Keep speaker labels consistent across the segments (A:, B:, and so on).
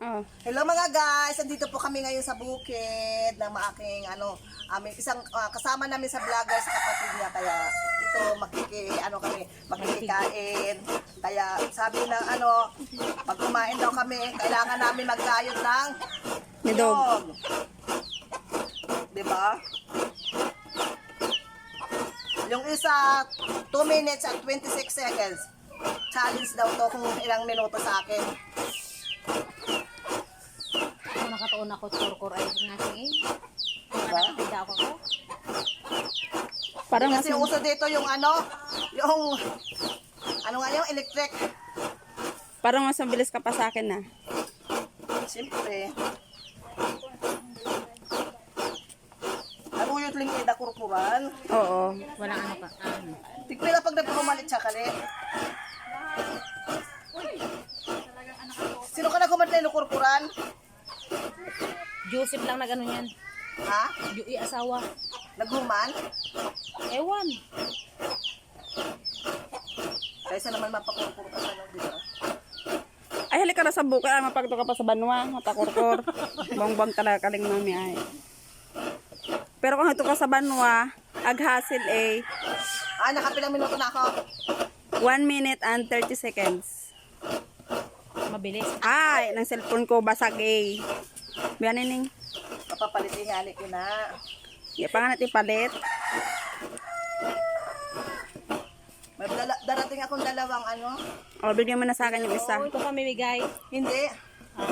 A: Oh.
B: Hello mga guys, andito po kami ngayon sa bukid ng aking ano, aming isang ah, kasama namin sa vlogger sa kapatid niya kaya ito makiki ano kami, makikikain. Kaya sabi ng ano, pag kumain daw kami, kailangan namin magkayod ng
A: Nidog.
B: 'Di ba? Yung isa 2 minutes at 26 seconds. Challenge daw to kung ilang minuto sa akin.
C: Ako sa kurkur ay nga sige.
B: Diba?
C: Nakapida ako ko.
A: Parang
B: Kasi uso dito yung ano, yung ano nga yung electric.
A: parang mas mabilis ka pa sa akin na.
B: Siyempre. Aruyot ling ida kurkuran.
A: Oo.
C: Walang ano ka. Ano.
B: Tigpila pag nagpumalit siya kali. Sino ka nagkumalit na kurkuran?
C: Joseph lang nag ano yan.
B: Ha?
C: Yung asawa.
B: Naghuman?
C: Ewan.
B: Kaysa naman mapakurkur ka sa ba?
A: Ay, halika na sa buka. Mapagto ka pa sa banwa. Matakurkur. Bongbong talaga kaling mami ay. Pero kung ito ka sa banwa, aghasil eh,
B: Ah, nakapilang minuto na ako.
A: 1 minute and 30 seconds.
C: Mabilis.
A: Ay, ng cellphone ko basag eh. Biyan ning.
B: Papapalitin nga ni na.
A: Di pa nga natin palit.
B: May dala- darating akong dalawang ano.
A: O, bigyan mo na sa akin yung isa.
C: Oo, ito pamimigay.
B: Hindi.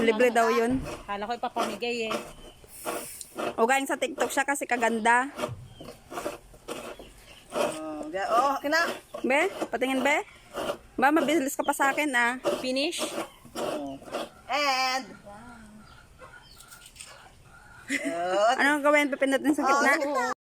A: Libre daw yun.
C: Kala ko ipapamigay eh.
A: O, galing sa TikTok siya kasi kaganda.
B: Oh, ga- oh, kina.
A: Be, patingin be. Ba, mabilis ka pa sa akin ah.
C: Finish.
B: And Oh,
A: Ano ang gawin? Pipindutin sa
B: gitna.